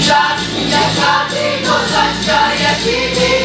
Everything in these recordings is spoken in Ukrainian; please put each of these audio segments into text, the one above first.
Жак, як хати козачка, як і ти.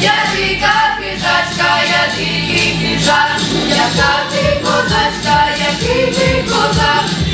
Я жінка піджачка, я тільки піджак, я та ти козачка, я тільки козак.